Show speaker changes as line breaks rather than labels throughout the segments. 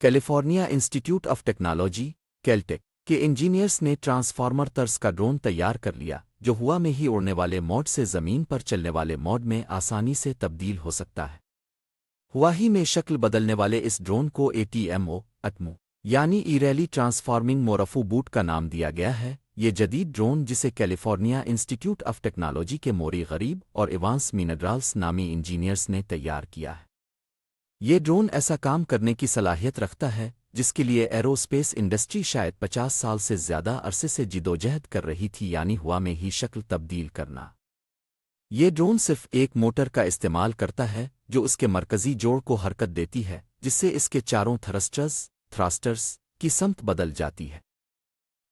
California Institute of Technology, Caltech, کے engineers نے transformer طرز کا ڈرون تیار کر لیا، جو ہوا میں ہی اڑنے والے موڈ سے زمین پر چلنے والے موڈ میں آسانی سے تبدیل ہو سکتا ہے۔ ہوا ہی میں شکل بدلنے والے اس ڈرون کو اے ٹی ایم او اٹمو یعنی ایریلی ٹرانسفارمنگ مورفو بوٹ کا نام دیا گیا ہے۔ یہ جدید ڈرون جسے کیلیفورنیا انسٹیٹیوٹ آف ٹیکنالوجی کے موری غریب اور ایوانس مینڈرالس نامی انجینئرز نے تیار کیا ہے۔ یہ ڈرون ایسا کام کرنے کی صلاحیت رکھتا ہے جس کے لیے ایروسپیس انڈسٹری شاید پچاس سال سے زیادہ عرصے سے جدوجہد کر رہی تھی یعنی ہوا میں ہی شکل تبدیل کرنا۔ یہ ڈرون صرف ایک موٹر کا استعمال کرتا ہے جو اس کے مرکزی جوڑ کو حرکت دیتی ہے، جس سے اس کے چاروں تھرسٹرز، تھراسٹرز کی سمت بدل جاتی ہے۔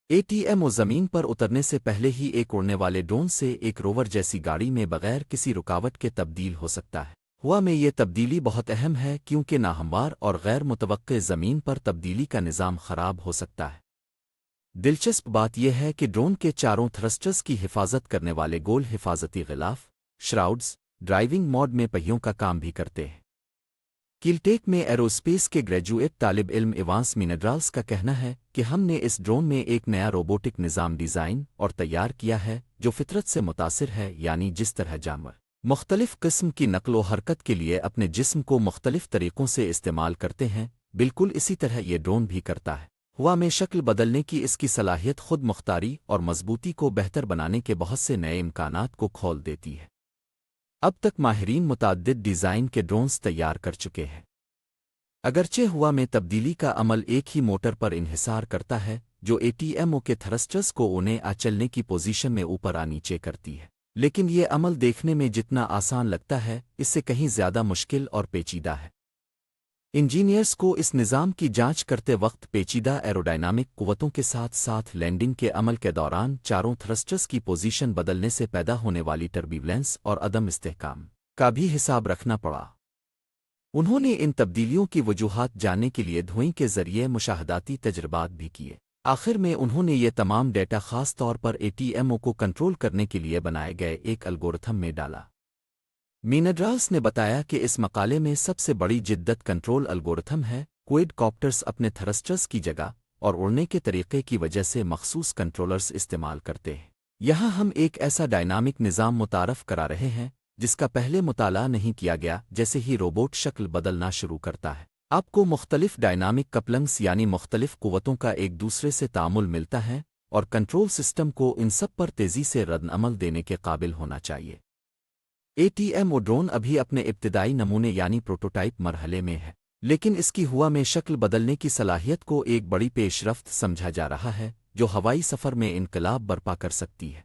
اے ٹی ایم و زمین پر اترنے سے پہلے ہی ایک اڑنے والے ڈرون سے ایک روور جیسی گاڑی میں بغیر کسی رکاوٹ کے تبدیل ہو سکتا ہے۔ ہوا میں یہ تبدیلی بہت اہم ہے کیونکہ ناہموار اور غیر متوقع زمین پر تبدیلی کا نظام خراب ہو سکتا ہے۔ دلچسپ بات یہ ہے کہ ڈرون کے چاروں تھرسٹرز کی حفاظت کرنے والے گول حفاظتی غلاف، شراؤڈز، ڈرائیونگ موڈ میں پہیوں کا کام بھی کرتے ہیں۔ کلٹیک میں ایروسپیس کے گریجویٹ طالب علم ایوانس مینڈرالز کا کہنا ہے کہ ہم نے اس ڈرون میں ایک نیا روبوٹک نظام ڈیزائن اور تیار کیا ہے جو فطرت سے متاثر ہے یعنی جس طرح جانور۔ مختلف قسم کی نقل و حرکت کے لیے اپنے جسم کو مختلف طریقوں سے استعمال کرتے ہیں، بالکل اسی طرح یہ ڈرون بھی کرتا ہے۔ ہوا میں شکل بدلنے کی اس کی صلاحیت خود مختاری اور مضبوطی کو بہتر بنانے کے بہت سے نئے امکانات کو کھول دیتی ہے۔ اب تک ماہرین متعدد ڈیزائن کے ڈرونز تیار کر چکے ہیں۔ اگرچہ ہوا میں تبدیلی کا عمل ایک ہی موٹر پر انحصار کرتا ہے، جو اے ٹی ایم او کے تھرسٹرز کو انہیں آچلنے کی پوزیشن میں اوپر آ نیچے کرتی ہے۔ لیکن یہ عمل دیکھنے میں جتنا آسان لگتا ہے، اس سے کہیں زیادہ مشکل اور پیچیدہ ہے۔ انجینئرز کو اس نظام کی جانچ کرتے وقت پیچیدہ ایروڈائنامک قوتوں کے ساتھ ساتھ لینڈنگ کے عمل کے دوران چاروں تھرسٹرز کی پوزیشن بدلنے سے پیدا ہونے والی ٹربیولینس اور عدم استحکام کا بھی حساب رکھنا پڑا۔ انہوں نے ان تبدیلیوں کی وجوہات جاننے کے لیے دھوئیں کے ذریعے مشاہداتی تجربات بھی کیے۔ آخر میں انہوں نے یہ تمام ڈیٹا خاص طور پر اے ٹی ایم او کو کنٹرول کرنے کے لیے بنائے گئے ایک الگورتھم میں ڈالا۔ مینڈراس نے بتایا کہ اس مقالے میں سب سے بڑی جدت کنٹرول الگورتھم ہے کوئڈ کاپٹرز اپنے تھرسٹرز کی جگہ اور اڑنے کے طریقے کی وجہ سے مخصوص کنٹرولرز استعمال کرتے ہیں۔ یہاں ہم ایک ایسا ڈائنامک نظام متعارف کرا رہے ہیں جس کا پہلے مطالعہ نہیں کیا گیا جیسے ہی روبوٹ شکل بدلنا شروع کرتا ہے۔ آپ کو مختلف ڈائنامک کپلنگس یعنی مختلف قوتوں کا ایک دوسرے سے تعامل ملتا ہے اور کنٹرول سسٹم کو ان سب پر تیزی سے رد عمل دینے کے قابل ہونا چاہیے۔ A T M O drone ابھی اپنے ابتدائی نمونے یعنی پروٹوٹائپ مرحلے میں ہے، لیکن اس کی ہوا میں شکل بدلنے کی صلاحیت کو ایک بڑی پیش رفت سمجھا جا رہا ہے، جو ہوائی سفر میں انقلاب برپا کر سکتی ہے۔